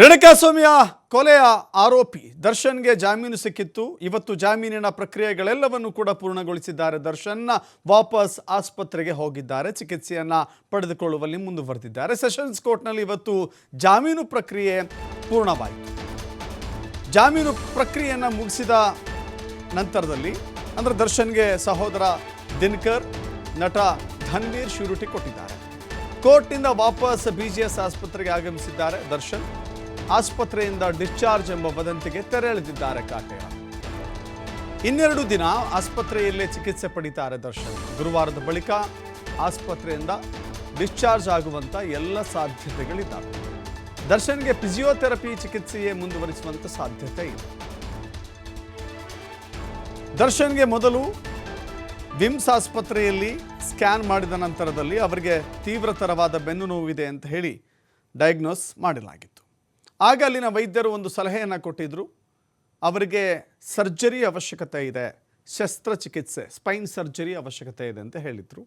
ರೇಣುಕಾಸ್ವಾಮಿಯ ಕೊಲೆಯ ಆರೋಪಿ ದರ್ಶನ್ಗೆ ಜಾಮೀನು ಸಿಕ್ಕಿತ್ತು. ಇವತ್ತು ಜಾಮೀನಿನ ಪ್ರಕ್ರಿಯೆಗಳೆಲ್ಲವನ್ನು ಕೂಡ ಪೂರ್ಣಗೊಳಿಸಿದ್ದಾರೆ. ದರ್ಶನ್ ವಾಪಸ್ ಆಸ್ಪತ್ರೆಗೆ ಹೋಗಿದ್ದಾರೆ. ಚಿಕಿತ್ಸೆಯನ್ನ ಪಡೆದುಕೊಳ್ಳುವಲ್ಲಿ ಮುಂದುವರೆದಿದ್ದಾರೆ. ಸೆಷನ್ಸ್ ಕೋರ್ಟ್ನಲ್ಲಿ ಇವತ್ತು ಜಾಮೀನು ಪ್ರಕ್ರಿಯೆ ಪೂರ್ಣವಾಯಿತು. ಜಾಮೀನು ಪ್ರಕ್ರಿಯೆಯನ್ನು ಮುಗಿಸಿದ ನಂತರದಲ್ಲಿ ಅಂದರೆ ದರ್ಶನ್ಗೆ ಸಹೋದರ ದಿನಕರ್, ನಟ ಧನ್ವೀರ್ ಶ್ಯೂರಿಟಿ ಕೊಟ್ಟಿದ್ದಾರೆ. ಕೋರ್ಟಿಂದ ವಾಪಸ್ ಬಿಜಿಎಸ್ ಆಸ್ಪತ್ರೆಗೆ ಆಗಮಿಸಿದ್ದಾರೆ ದರ್ಶನ್. ಆಸ್ಪತ್ರೆಯಿಂದ ಡಿಸ್ಚಾರ್ಜ್ ಎಂಬ ವದಂತಿಗೆ ತೆರೆ ಎಳೆದಿದ್ದಾರೆ ಕಾಟೇರ ಇನ್ನೆರಡು ದಿನ ಆಸ್ಪತ್ರೆಯಲ್ಲೇ ಚಿಕಿತ್ಸೆ ಪಡಿತಾರೆ ದರ್ಶನ್. ಗುರುವಾರದ ಬಳಿಕ ಆಸ್ಪತ್ರೆಯಿಂದ ಡಿಸ್ಚಾರ್ಜ್ ಆಗುವಂತ ಎಲ್ಲ ಸಾಧ್ಯತೆಗಳಿದ್ದಾವೆ. ದರ್ಶನ್ಗೆ ಫಿಸಿಯೋಥೆರಪಿ ಚಿಕಿತ್ಸೆಯೇ ಮುಂದುವರಿಸುವಂತ ಸಾಧ್ಯತೆ ಇದೆ. ದರ್ಶನ್ಗೆ ಮೊದಲು ವಿಮ್ಸ್ ಆಸ್ಪತ್ರೆಯಲ್ಲಿ ಸ್ಕ್ಯಾನ್ ಮಾಡಿದ ನಂತರದಲ್ಲಿ ಅವರಿಗೆ ತೀವ್ರತರವಾದ ಬೆನ್ನು ನೋವಿದೆ ಅಂತ ಹೇಳಿ ಡಯಾಗ್ನೋಸ್ ಮಾಡಲಾಗಿತ್ತು. ಆಗ ಅಲ್ಲಿನ ವೈದ್ಯರು ಒಂದು ಸಲಹೆಯನ್ನು ಕೊಟ್ಟಿದ್ದರು ಅವರಿಗೆ ಸರ್ಜರಿ ಅವಶ್ಯಕತೆ ಇದೆ, ಶಸ್ತ್ರಚಿಕಿತ್ಸೆ, ಸ್ಪೈನ್ ಸರ್ಜರಿ ಅವಶ್ಯಕತೆ ಇದೆ ಅಂತ ಹೇಳಿದರು.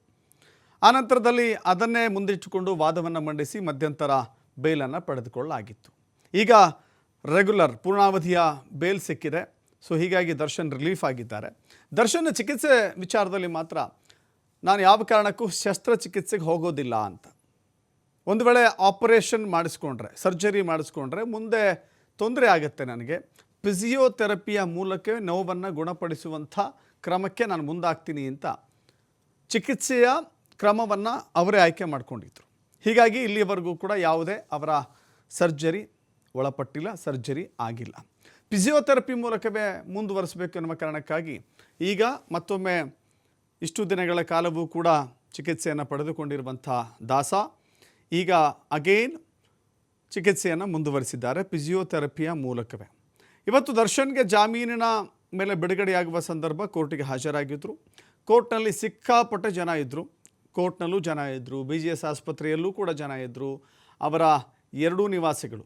ಆನಂತರದಲ್ಲಿ ಅದನ್ನೇ ಮುಂದಿಟ್ಟುಕೊಂಡು ವಾದವನ್ನು ಮಂಡಿಸಿ ಮಧ್ಯಂತರ ಬೇಲನ್ನು ಪಡೆದುಕೊಳ್ಳಲಾಗಿತ್ತು. ಈಗ ರೆಗ್ಯುಲರ್ ಪೂರ್ಣಾವಧಿಯ ಬೇಲ್ ಸಿಕ್ಕಿದೆ. ಸೊ ಹೀಗಾಗಿ ದರ್ಶನ್ ರಿಲೀಫ್ ಆಗಿದ್ದಾರೆ. ದರ್ಶನ್ ಚಿಕಿತ್ಸೆ ವಿಚಾರದಲ್ಲಿ ಮಾತ್ರ, ನಾನು ಯಾವ ಕಾರಣಕ್ಕೂ ಶಸ್ತ್ರಚಿಕಿತ್ಸೆಗೆ ಹೋಗೋದಿಲ್ಲ ಅಂತ. ಒಂದು ವೇಳೆ ಆಪರೇಷನ್ ಮಾಡಿಸ್ಕೊಂಡ್ರೆ, ಸರ್ಜರಿ ಮಾಡಿಸ್ಕೊಂಡ್ರೆ ಮುಂದೆ ತೊಂದರೆ ಆಗುತ್ತೆ ನನಗೆ. ಫಿಸಿಯೋಥೆರಪಿಯ ಮೂಲಕ ನೋವನ್ನು ಗುಣಪಡಿಸುವಂಥ ಕ್ರಮಕ್ಕೆ ನಾನು ಮುಂದಾಗ್ತೀನಿ ಅಂತ ಚಿಕಿತ್ಸೆಯ ಕ್ರಮವನ್ನು ಅವರೇ ಆಯ್ಕೆ ಮಾಡ್ಕೊಂಡಿದ್ರು. ಹೀಗಾಗಿ ಇಲ್ಲಿವರೆಗೂ ಕೂಡ ಯಾವುದೇ ಅವರ ಸರ್ಜರಿ ಒಳಪಟ್ಟಿಲ್ಲ, ಸರ್ಜರಿ ಆಗಿಲ್ಲ. ಫಿಸಿಯೋಥೆರಪಿ ಮೂಲಕವೇ ಮುಂದುವರಿಸಬೇಕು ಎನ್ನುವ ಕಾರಣಕ್ಕಾಗಿ ಈಗ ಮತ್ತೊಮ್ಮೆ ಇಷ್ಟು ದಿನಗಳ ಕಾಲವೂ ಕೂಡ ಚಿಕಿತ್ಸೆಯನ್ನು ಪಡೆದುಕೊಂಡಿರುವಂಥ ದಾಸ ಈಗ ಅಗೇನ್ ಚಿಕಿತ್ಸೆಯನ್ನು ಮುಂದುವರಿಸಿದ್ದಾರೆ. ಫಿಸಿಯೋಥೆರಪಿಯ ಮೂಲಕವೇ. ಇವತ್ತು ದರ್ಶನ್ಗೆ ಜಾಮೀನಿನ ಮೇಲೆ ಬಿಡುಗಡೆಯಾಗುವ ಸಂದರ್ಭ ಕೋರ್ಟಿಗೆ ಹಾಜರಾಗಿದ್ದರು ಕೋರ್ಟ್ನಲ್ಲಿ ಸಿಕ್ಕಾಪಟ್ಟೆ ಜನ ಇದ್ದರು ಕೋರ್ಟ್ನಲ್ಲೂ ಜನ ಇದ್ದರು ಬಿ ಜಿ ಎಸ್ ಆಸ್ಪತ್ರೆಯಲ್ಲೂ ಕೂಡ ಜನ ಇದ್ದರು ಅವರ ಎರಡೂ ನಿವಾಸಿಗಳು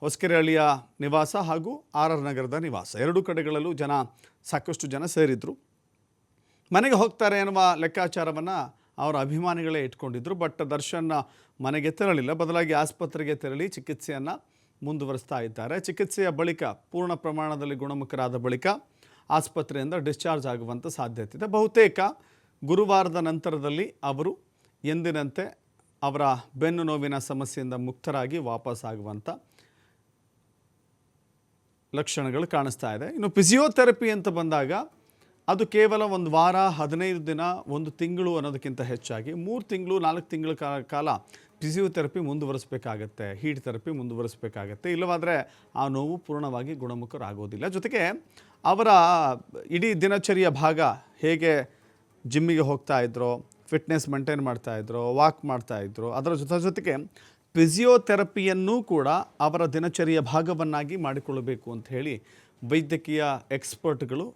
ಹೊಸಕೆರೆಹಳ್ಳಿಯ ನಿವಾಸ ಹಾಗೂ ಆರ್ ಆರ್ ನಗರದ ನಿವಾಸ. ಎರಡೂ ಕಡೆಗಳಲ್ಲೂ ಜನ, ಸಾಕಷ್ಟು ಜನ ಸೇರಿದ್ರು. ಮನೆಗೆ ಹೋಗ್ತಾರೆ ಎನ್ನುವ ಲೆಕ್ಕಾಚಾರವನ್ನು ಅವರ ಅಭಿಮಾನಿಗಳೇ ಇಟ್ಕೊಂಡಿದ್ರು ಬಟ್ ದರ್ಶನ್ ಮನೆಗೆ ತೆರಳಿಲ್ಲ. ಬದಲಾಗಿ ಆಸ್ಪತ್ರೆಗೆ ತೆರಳಿ ಚಿಕಿತ್ಸೆಯನ್ನು ಮುಂದುವರಿಸ್ತಾ ಇದ್ದಾರೆ. ಚಿಕಿತ್ಸೆಯ ಬಳಿಕ, ಪೂರ್ಣ ಪ್ರಮಾಣದಲ್ಲಿ ಗುಣಮುಖರಾದ ಬಳಿಕ ಆಸ್ಪತ್ರೆಯಿಂದ ಡಿಸ್ಚಾರ್ಜ್ ಆಗುವಂಥ ಸಾಧ್ಯತೆ ಇದೆ. ಬಹುತೇಕ ಗುರುವಾರದ ನಂತರದಲ್ಲಿ ಅವರು ಎಂದಿನಂತೆ ಅವರ ಬೆನ್ನು ನೋವಿನ ಸಮಸ್ಯೆಯಿಂದ ಮುಕ್ತರಾಗಿ ವಾಪಸ್ ಆಗುವಂಥ ಲಕ್ಷಣಗಳು ಕಾಣಿಸ್ತಾ ಇದೆ. ಇನ್ನು ಫಿಸಿಯೋಥೆರಪಿ ಅಂತ ಬಂದಾಗ ಅದು ಕೇವಲ ಒಂದು ವಾರ, ಹದಿನೈದು ದಿನ, ಒಂದು ತಿಂಗಳು ಅನ್ನೋದಕ್ಕಿಂತ ಹೆಚ್ಚಾಗಿ, ಮೂರು ತಿಂಗಳು, ನಾಲ್ಕು ತಿಂಗಳ ಕಾಲ ಫಿಸಿಯೋಥೆರಪಿ ಮುಂದುವರಿಸಬೇಕಾಗತ್ತೆ, ಹೀಟ್ ಥೆರಪಿ ಮುಂದುವರಿಸಬೇಕಾಗತ್ತೆ. ಇಲ್ಲವಾದರೆ ಆ ನೋವು ಪೂರ್ಣವಾಗಿ ಗುಣಮುಖರಾಗೋದಿಲ್ಲ. ಜೊತೆಗೆ ಅವರ ಇಡೀ ದಿನಚರಿಯ ಭಾಗ ಹೇಗೆ ಜಿಮ್ಮಿಗೆ ಹೋಗ್ತಾ ಇದ್ರೋ, ಫಿಟ್ನೆಸ್ ಮೇಂಟೈನ್ ಮಾಡ್ತಾ ಇದ್ರೋ, ವಾಕ್ ಮಾಡ್ತಾ ಇದ್ರೋ, ಅದರ ಜೊತೆ, ಜೊತೆಗೆ ಫಿಸಿಯೋಥೆರಪಿಯನ್ನೂ ಕೂಡ ಅವರ ದಿನಚರಿಯ ಭಾಗವನ್ನಾಗಿ ಮಾಡಿಕೊಳ್ಳಬೇಕು ಅಂತ ಹೇಳಿ ವೈದ್ಯಕೀಯ ಎಕ್ಸ್ಪರ್ಟ್ಗಳು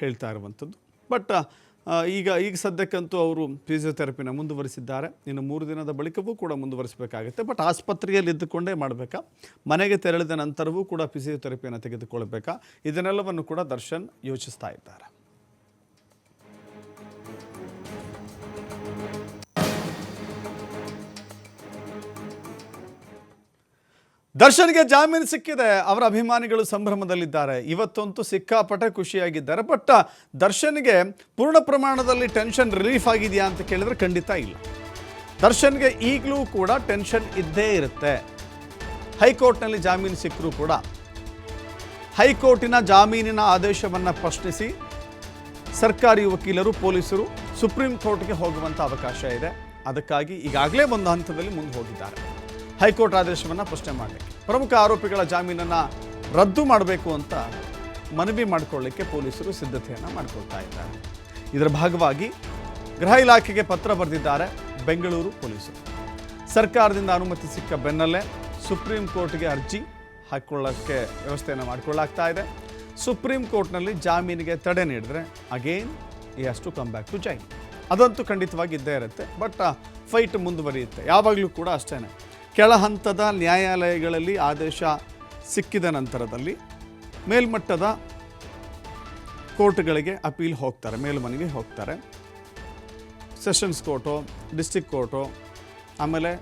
ಹೇಳ್ತಾ ಇರುವಂಥದ್ದು. ಬಟ್ ಈಗ ಈಗ ಸದ್ಯಕ್ಕಂತೂ ಅವರು ಫಿಸಿಯೋಥೆರಪಿನ ಮುಂದುವರಿಸಿದ್ದಾರೆ. ಇನ್ನು ಮೂರು ದಿನದ ಬಳಿಕವೂ ಕೂಡ ಮುಂದುವರಿಸಬೇಕಾಗುತ್ತೆ. ಬಟ್ ಆಸ್ಪತ್ರೆಯಲ್ಲಿ ಇದ್ದುಕೊಂಡೇ ಮಾಡಬೇಕಾ? ಮನೆಗೆ ತೆರಳಿದ ನಂತರವೂ ಕೂಡ ಫಿಸಿಯೋಥೆರಪಿಯನ್ನು ತೆಗೆದುಕೊಳ್ಬೇಕಾ? ಇದನ್ನೆಲ್ಲವನ್ನು ಕೂಡ ದರ್ಶನ್ ಯೋಚಿಸ್ತಾ ಇದ್ದಾರೆ. ದರ್ಶನ್ಗೆ ಜಾಮೀನು ಸಿಕ್ಕಿದೆ. ಅವರ ಅಭಿಮಾನಿಗಳು ಸಂಭ್ರಮದಲ್ಲಿದ್ದಾರೆ. ಇವತ್ತಂತೂ ಸಿಕ್ಕಾಪಟ್ಟೆ ಖುಷಿಯಾಗಿದ್ದಾರೆ. ಬಟ್ ದರ್ಶನ್ಗೆ ಪೂರ್ಣ ಪ್ರಮಾಣದಲ್ಲಿ ಟೆನ್ಷನ್ ರಿಲೀಫ್ ಆಗಿದೆಯಾ ಅಂತ ಕೇಳಿದ್ರೆ ಖಂಡಿತ ಇಲ್ಲ. ದರ್ಶನ್ಗೆ ಈಗಲೂ ಕೂಡ ಟೆನ್ಷನ್ ಇದ್ದೇ ಇರುತ್ತೆ. ಹೈಕೋರ್ಟ್ನಲ್ಲಿ ಜಾಮೀನು ಸಿಕ್ಕರೂ ಕೂಡ. ಹೈಕೋರ್ಟಿನ ಜಾಮೀನಿನ ಆದೇಶವನ್ನು ಪ್ರಶ್ನಿಸಿ ಸರ್ಕಾರಿ ವಕೀಲರು, ಪೊಲೀಸರು ಸುಪ್ರೀಂ ಕೋರ್ಟ್ಗೆ ಹೋಗುವಂಥ ಅವಕಾಶ ಇದೆ. ಅದಕ್ಕಾಗಿ ಈಗಾಗಲೇ ಒಂದು ಹಂತದಲ್ಲಿ ಮುಂದೆ ಹೋಗಿದ್ದಾರೆ. ಹೈಕೋರ್ಟ್ ಆದೇಶವನ್ನು ಪ್ರಶ್ನೆ ಮಾಡಲಿಕ್ಕೆ. ಪ್ರಮುಖ ಆರೋಪಿಗಳ ಜಾಮೀನನ್ನು ರದ್ದು ಮಾಡಬೇಕು ಅಂತ ಮನವಿ ಮಾಡಿಕೊಳ್ಳಿಕ್ಕೆ ಪೊಲೀಸರು ಸಿದ್ಧತೆಯನ್ನು ಮಾಡಿಕೊಳ್ತಾ ಇದ್ದಾರೆ. ಇದರ ಭಾಗವಾಗಿ ಗೃಹ ಇಲಾಖೆಗೆ ಪತ್ರ ಬರೆದಿದ್ದಾರೆ ಬೆಂಗಳೂರು ಪೊಲೀಸರು. ಸರ್ಕಾರದಿಂದ ಅನುಮತಿ ಸಿಕ್ಕ ಬೆನ್ನಲ್ಲೇ ಸುಪ್ರೀಂ ಕೋರ್ಟ್ಗೆ ಅರ್ಜಿ ಹಾಕೊಳ್ಳೋಕ್ಕೆ ವ್ಯವಸ್ಥೆಯನ್ನು ಮಾಡಿಕೊಳ್ಳಾಗ್ತಾ ಇದೆ. ಸುಪ್ರೀಂ ಕೋರ್ಟ್ನಲ್ಲಿ ಜಾಮೀನಿಗೆ ತಡೆ ನೀಡಿದ್ರೆ ಅಗೇನ್ ಈ ಅಷ್ಟು ಕಮ್ ಬ್ಯಾಕ್ ಟು ಜೈನ್ ಅದಂತೂ ಖಂಡಿತವಾಗಿ ಇದ್ದೇ ಇರುತ್ತೆ, ಬಟ್ ಫೈಟ್ ಮುಂದುವರಿಯುತ್ತೆ. ಯಾವಾಗಲೂ ಕೂಡ ಅಷ್ಟೇ ಕೆಳ ಹಂತದ ನ್ಯಾಯಾಲಯಗಳಲ್ಲಿ ಆದೇಶ ಸಿಕ್ಕಿದ ನಂತರದಲ್ಲಿ ಮೇಲ್ಮಟ್ಟದ ಕೋರ್ಟ್ಗಳಿಗೆ ಅಪೀಲ್ ಹೋಗ್ತಾರೆ, ಮೇಲ್ಮನೆಗೆ ಹೋಗ್ತಾರೆ. ಸೆಷನ್ಸ್ ಕೋರ್ಟು ಡಿಸ್ಟಿಕ್ ಕೋರ್ಟು, ಆಮೇಲೆ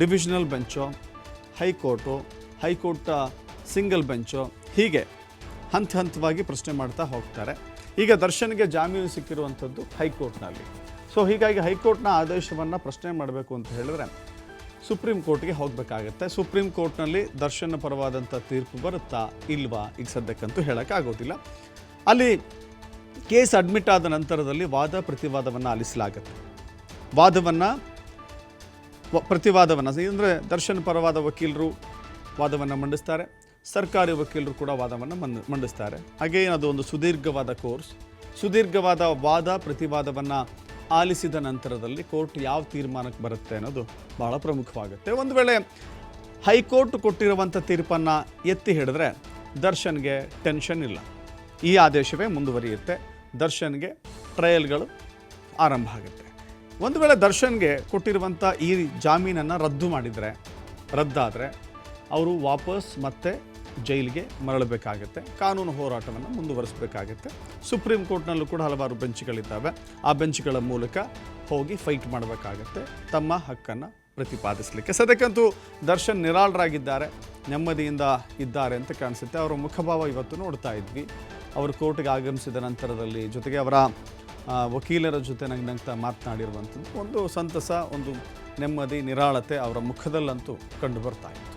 divisional bench, high court high court single bench ಹೀಗೆ ಹಂತ ಹಂತವಾಗಿ ಪ್ರಶ್ನೆ ಮಾಡ್ತಾ ಹೋಗ್ತಾರೆ. ಈಗ ದರ್ಶನ್ಗೆ ಜಾಮೀನು ಸಿಕ್ಕಿರುವಂಥದ್ದು ಹೈಕೋರ್ಟ್ನಲ್ಲಿ. ಸೊ ಹೀಗಾಗಿ ಹೈಕೋರ್ಟ್ನ ಆದೇಶವನ್ನು ಪ್ರಶ್ನೆ ಮಾಡಬೇಕು ಅಂತ ಹೇಳಿದ್ರೆ ಸುಪ್ರೀಂ ಕೋರ್ಟ್ಗೆ ಹೋಗಬೇಕಾಗತ್ತೆ. ಸುಪ್ರೀಂ ಕೋರ್ಟ್ನಲ್ಲಿ ದರ್ಶನ ಪರವಾದಂಥ ತೀರ್ಪು ಬರುತ್ತಾ ಇಲ್ವಾ? ಈಗ ಸದ್ಯಕ್ಕಂತೂ ಹೇಳೋಕ್ಕಾಗೋದಿಲ್ಲ. ಅಲ್ಲಿ ಕೇಸ್ ಅಡ್ಮಿಟ್ ಆದ ನಂತರದಲ್ಲಿ ವಾದ ಪ್ರತಿವಾದವನ್ನು ಆಲಿಸಲಾಗತ್ತೆ. ವಾದವನ್ನು ಪ್ರತಿವಾದವನ್ನು ಅಂದರೆ ದರ್ಶನ ಪರವಾದ ವಕೀಲರು ವಾದವನ್ನು ಮಂಡಿಸ್ತಾರೆ. ಸರ್ಕಾರಿ ವಕೀಲರು ಕೂಡ ವಾದವನ್ನು ಮಂಡಿಸ್ತಾರೆ. ಹಾಗೆಯೇ ಅದು ಒಂದು ಸುದೀರ್ಘವಾದ ಕೋರ್ಸ್. ಸುದೀರ್ಘವಾದ ವಾದ ಪ್ರತಿವಾದವನ್ನು ಆಲಿಸಿದ ನಂತರದಲ್ಲಿ ಕೋರ್ಟ್ ಯಾವ ತೀರ್ಮಾನಕ್ಕೆ ಬರುತ್ತೆ ಅನ್ನೋದು ಬಹಳ ಪ್ರಮುಖವಾಗುತ್ತೆ. ಒಂದು ವೇಳೆ ಹೈಕೋರ್ಟ್ ಕೊಟ್ಟಿರುವಂಥ ತೀರ್ಪನ್ನು ಎತ್ತಿ ಹಿಡಿದ್ರೆ ದರ್ಶನ್ಗೆ ಟೆನ್ಷನ್ ಇಲ್ಲ. ಈ ಆದೇಶವೇ ಮುಂದುವರಿಯುತ್ತೆ. ದರ್ಶನ್ಗೆ ಟ್ರಯಲ್ಗಳು ಆರಂಭ ಆಗುತ್ತೆ. ಒಂದು ವೇಳೆ ದರ್ಶನ್ಗೆ ಕೊಟ್ಟಿರುವಂಥ ಈ ಜಾಮೀನನ್ನು ರದ್ದು ಮಾಡಿದರೆ, ರದ್ದಾದರೆ, ಅವರು ವಾಪಸ್ ಮತ್ತೆ ಜೈಲಿಗೆ ಮರಳಬೇಕಾಗತ್ತೆ. ಕಾನೂನು ಹೋರಾಟವನ್ನು ಮುಂದುವರಿಸಬೇಕಾಗುತ್ತೆ. ಸುಪ್ರೀಂ ಕೋರ್ಟ್ನಲ್ಲೂ ಕೂಡ ಹಲವಾರು ಬೆಂಚ್ಗಳಿದ್ದಾವೆ. ಆ ಬೆಂಚ್ಗಳ ಮೂಲಕ ಹೋಗಿ ಫೈಟ್ ಮಾಡಬೇಕಾಗತ್ತೆ. ತಮ್ಮ ಹಕ್ಕನ್ನು ಪ್ರತಿಪಾದಿಸಲಿಕ್ಕೆ. ಸದ್ಯಕ್ಕಂತೂ ದರ್ಶನ್ ನಿರಾಳರಾಗಿದ್ದಾರೆ. ನೆಮ್ಮದಿಯಿಂದ ಇದ್ದಾರೆ ಅಂತ ಕಾಣಿಸುತ್ತೆ. ಅವರ ಮುಖಭಾವ ಇವತ್ತು ನೋಡ್ತಾ ಇದ್ವಿ. ಅವರು ಕೋರ್ಟ್ಗೆ ಆಗಮಿಸಿದ ನಂತರದಲ್ಲಿ ಜೊತೆಗೆ ಅವರ ವಕೀಲರ ಜೊತೆ ನಂಗೆ ನಂಗೆ ಮಾತನಾಡಿರುವಂಥದ್ದು. ಒಂದು ಸಂತಸ, ಒಂದು ನೆಮ್ಮದಿ, ನಿರಾಳತೆ ಅವರ ಮುಖದಲ್ಲಂತೂ ಕಂಡು ಬರ್ತಾ ಇತ್ತು.